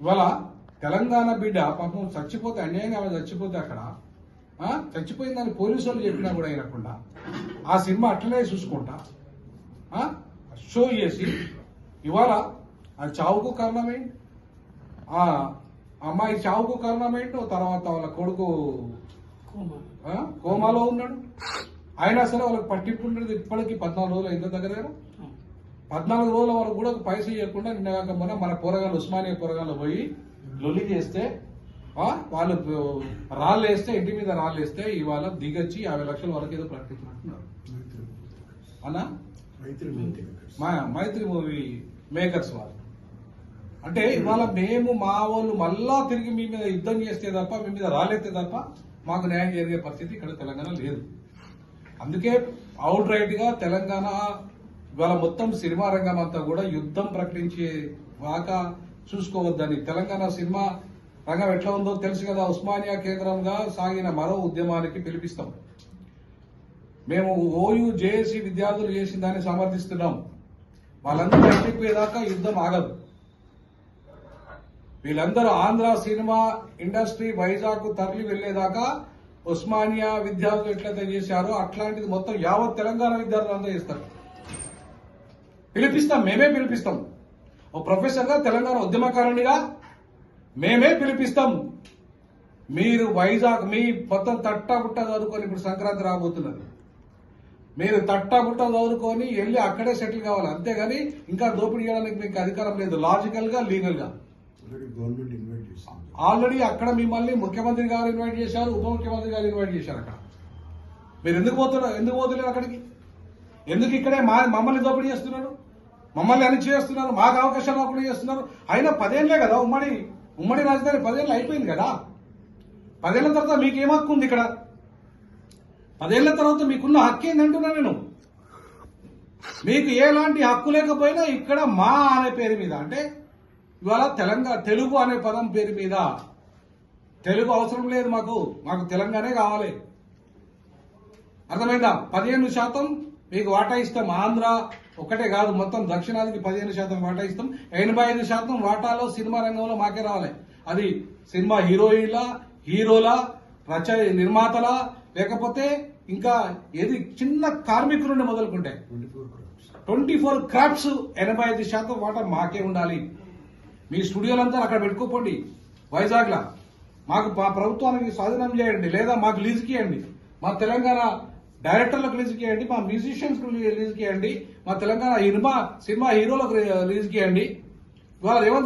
ఇవాళ తెలంగాణ బిడ్డ పాపం చచ్చిపోతే అన్యాయంగా ఆమె చచ్చిపోతే అక్కడ చచ్చిపోయిందని పోలీసు వాళ్ళు చెప్పినా కూడా అయినకుండా ఆ సినిమా అట్లనే చూసుకుంటా షో చేసి ఇవాళ అది చావుకు కారణమేంటి ఆ అమ్మాయి చావుకు కారణమేంటో తర్వాత వాళ్ళ కొడుకు కోమాలో ఉన్నాడు. అయినా సరే వాళ్ళకి పట్టింపు ఉండేది. ఇప్పటికీ పద్నాలుగు రోజులు ఎంత దగ్గర? పద్నాలుగు రోజుల వరకు కూడా ఒక పైసలు ఇవ్వకుండా నిన్న కాక మొన్న మన పోరగాళ్ళు ఉస్మానియా పోరగాళ్ళు పోయి లొల్లి చేస్తే వాళ్ళు రాళ్ళు వేస్తే ఇంటి మీద రాళ్ళు వేస్తే ఇవాళ దిగొచ్చి యాభై లక్షల వరకు ఏదో ప్రకటించినట్టున్నారు. అన్నా? మా మైత్రి మూవీ మేకర్స్ వాళ్ళు. అంటే ఇవాళ మేము మా వాళ్ళు మళ్ళా తిరిగి మీ మీద యుద్ధం చేస్తే తప్ప మీ మీద రాలేస్తే తప్ప మాకు న్యాయం జరిగే పరిస్థితి ఇక్కడ తెలంగాణ లేదు. అందుకే అవుట్ రైట్గా తెలంగాణ ఇవాళ మొత్తం సినిమా రంగం అంతా కూడా యుద్ధం ప్రకటించే వాక చూసుకోవద్దని. తెలంగాణ సినిమా రంగం ఎట్లా ఉందో తెలుసు కదా ఉస్మానియా కేంద్రంగా సాగిన మరో ఉద్యమానికి పిలిపిస్తాం. మేము ఓయూ జేఏసీ విద్యార్థులు చేసిన దాన్ని సమర్థిస్తున్నాం. వాళ్ళందరూ అయిపోయేదాకా యుద్ధం ఆగదు. వీళ్ళందరూ ఆంధ్ర సినిమా ఇండస్ట్రీ వైజాగ్ తరలి వెళ్ళేదాకా ఉస్మానియా విద్యార్థులు ఎట్లయితే చేశారో అట్లాంటిది మొత్తం యావత్ తెలంగాణ విద్యార్థులు అంతా చేస్తారు. పిలిపిస్తాం మేమే పిలిపిస్తాం. ఓ ప్రొఫెసర్గా తెలంగాణ ఉద్యమకారునిగా మేమే పిలిపిస్తాం. మీరు వైజాగ్ మీ మొత్తం తట్టాబుట్ట చదువుకొని ఇప్పుడు సంక్రాంతి రాబోతున్నది. మీరు తట్టాబుట్ట చదువుకొని వెళ్ళి అక్కడే సెటిల్ కావాలి. అంతేగాని ఇంకా దోపిడీ చేయడానికి మీకు అధికారం లేదు. లాజికల్గా లీగల్గా ఆల్రెడీ గవర్నమెంట్ ఇన్వైట్ చేసింది. ఆల్రెడీ అక్కడ మిమ్మల్ని ముఖ్యమంత్రి గారు ఇన్వైట్ చేశారు ఉప ముఖ్యమంత్రి గారు ఇన్వైట్ చేశారు అక్కడ. మీరు ఎందుకు పోతున్నారు? ఎందుకు పోతున్నారు అక్కడికి? ఎందుకు ఇక్కడే మా మమ్మల్ని దోపిడీ చేస్తున్నారు? మమ్మల్ని అని చేస్తున్నారు? మాకు అవకాశాలు రాకుండా చేస్తున్నారు? అయినా పదేళ్ళే కదా ఉమ్మడి ఉమ్మడి రాజధాని పదేళ్ళు అయిపోయింది కదా? పదేళ్ళ తర్వాత మీకు హక్కు ఉంది ఇక్కడ? పదేళ్ళ తర్వాత మీకున్న హక్కు ఏంటంటున్నా నేను. మీకు ఎలాంటి హక్కు లేకపోయినా ఇక్కడ మా అనే పేరు మీద అంటే ఇవాళ తెలంగాణ తెలుగు అనే పదం పేరు మీద. తెలుగు అవసరం లేదు మాకు. మాకు తెలంగాణే కావాలి. అర్థమైందా? పదిహేను శాతం మీకు వాటా ఇస్తాం. ఆంధ్ర ఒకటే కాదు మొత్తం దక్షిణాదికి పదిహేను శాతం వాటా ఇస్తాం. ఎనభై ఐదు శాతం వాటాలో సినిమా రంగంలో మాకే రావాలి. అది సినిమా హీరోయిన్ల హీరోల రచ నిర్మాతల లేకపోతే ఇంకా ఏది చిన్న కార్మికుల నుండి మొదలుకుంటే. ట్వంటీ ఫోర్ క్రాప్స్ క్రాఫ్ట్స్ ఎనభై ఐదు శాతం వాటా మాకే ఉండాలి. మీ స్టూడియోలంతా అక్కడ పెట్టుకోపోండి. వైజాగ్లా. మాకు మా ప్రభుత్వానికి స్వాధీనం చేయండి లేదా మాకు లీజుకి ఇవ్వండి. మా తెలంగాణ డైరెక్టర్లకు రిలీజ్ ఇవ్వండి మా మ్యూజిషియన్స్ రిలీజ్ ఇవ్వండి మా తెలంగాణ సినిమా సినిమా హీరోలకు రిలీజ్ చేయండి. ఇవాళ రేవంత్